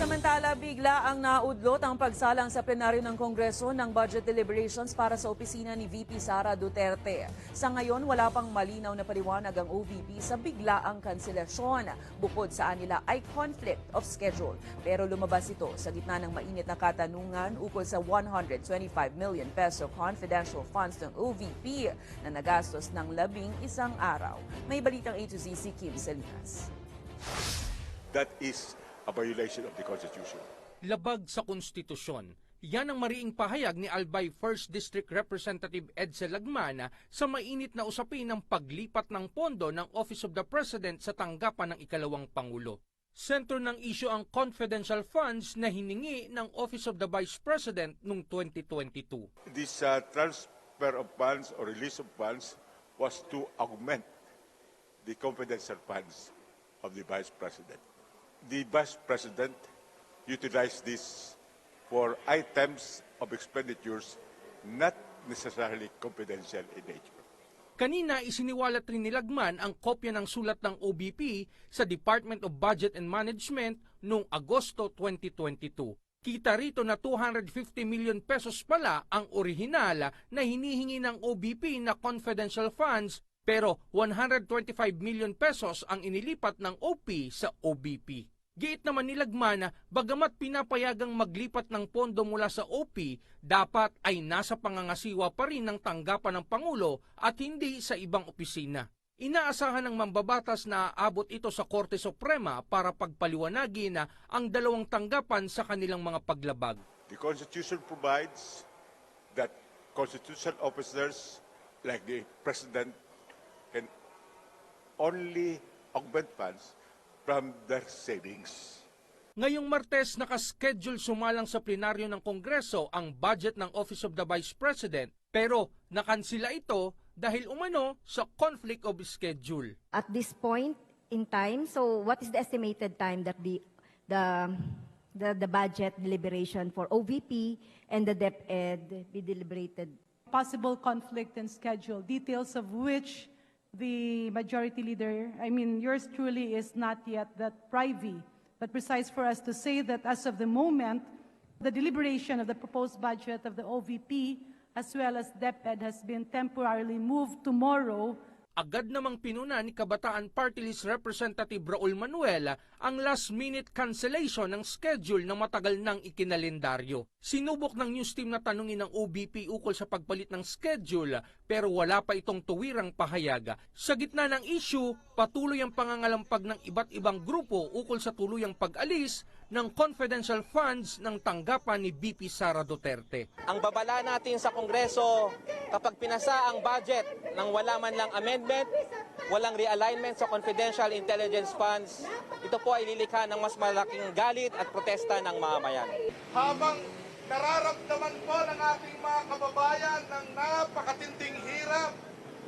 Samantala, bigla ang naudlot ang pagsalang sa plenaryo ng Kongreso ng budget deliberations para sa opisina ni VP Sara Duterte. Sa ngayon, wala pang malinaw na paliwanag ang OVP sa biglaang kanselasyon. Bukod sa anila ay conflict of schedule. Pero lumabas ito sa gitna ng mainit na katanungan ukol sa 125 million peso confidential funds ng OVP na nagastos ng labing isang araw. May balitang A to Z si Kim Salinas. That is a violation of the Constitution. labag sa konstitusyon. Yan ang mariing pahayag ni Albay 1st District Representative Edsel Lagmana sa mainit na usapin ng paglipat ng pondo ng Office of the President sa tanggapan ng ikalawang Pangulo. Sentro ng isyu ang confidential funds na hiningi ng Office of the Vice President noong 2022. This uh, transfer of funds or release of funds was to augment the confidential funds of the Vice President. The Vice President utilized this for items of expenditures not necessarily confidential in nature. Kanina isiniwalat rin ni Lagman ang kopya ng sulat ng OBP sa Department of Budget and Management noong Agosto 2022. Kita rito na 250 million pesos pala ang orihinal na hinihingi ng OBP na confidential funds pero 125 million pesos ang inilipat ng OP sa OBP. Giit naman ni Lagman na bagamat pinapayagang maglipat ng pondo mula sa OP, dapat ay nasa pangangasiwa pa rin ng tanggapan ng Pangulo at hindi sa ibang opisina. Inaasahan ng mambabatas na aabot ito sa Korte Suprema para pagpaliwanagin na ang dalawang tanggapan sa kanilang mga paglabag. The Constitution provides that constitutional officers like the President can only augment funds from their savings. Ngayong Martes, nakaschedule sumalang sa plenaryo ng Kongreso ang budget ng Office of the Vice President pero nakansila ito dahil umano sa conflict of schedule. at this point in time. So what is the estimated time that the the the, the budget deliberation for OVP and the DepEd be deliberated? possible conflict in schedule, details of which the majority leader, I mean, yours truly is not yet that privy, but precise for us to say that as of the moment, the deliberation of the proposed budget of the OVP as well as DepEd has been temporarily moved tomorrow Agad namang pinuna ni Kabataan Party List Representative Raul Manuel ang last-minute cancellation ng schedule na matagal nang ikinalendaryo. Sinubok ng news team na tanungin ng OBP ukol sa pagpalit ng schedule pero wala pa itong tuwirang pahayaga. Sa gitna ng issue, patuloy ang pangangalampag ng iba't ibang grupo ukol sa tuluyang pag-alis ng confidential funds ng tanggapan ni BP Sara Duterte. Ang babala natin sa Kongreso kapag pinasa ang budget nang wala man lang amendment, walang realignment sa confidential intelligence funds, ito po ay lilikha ng mas malaking galit at protesta ng mamamayan. habang nararamdaman po ng ating mga kababayan ng napakatinding hirap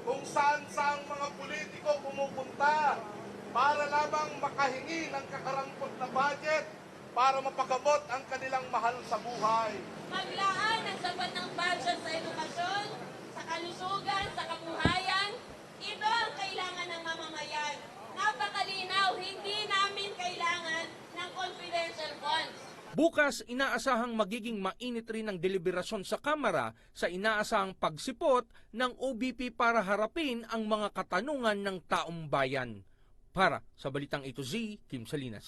kung saan saang mga politiko pumupunta para lamang makahingi ng kakarampot na budget para mapagamot ang kanilang mahal sa buhay. maglaan ng sapat ng budget sa edukasyon, sa kalusugan, sa kabuhayan. Ito ang kailangan ng mamamayan. Napakalinaw, hindi namin kailangan ng confidential funds. Bukas, inaasahang magiging mainit rin ang deliberasyon sa Kamara sa inaasahang pagsipot ng OBP para harapin ang mga katanungan ng taong bayan. Para sa Balitang Ito Z, Kim Salinas.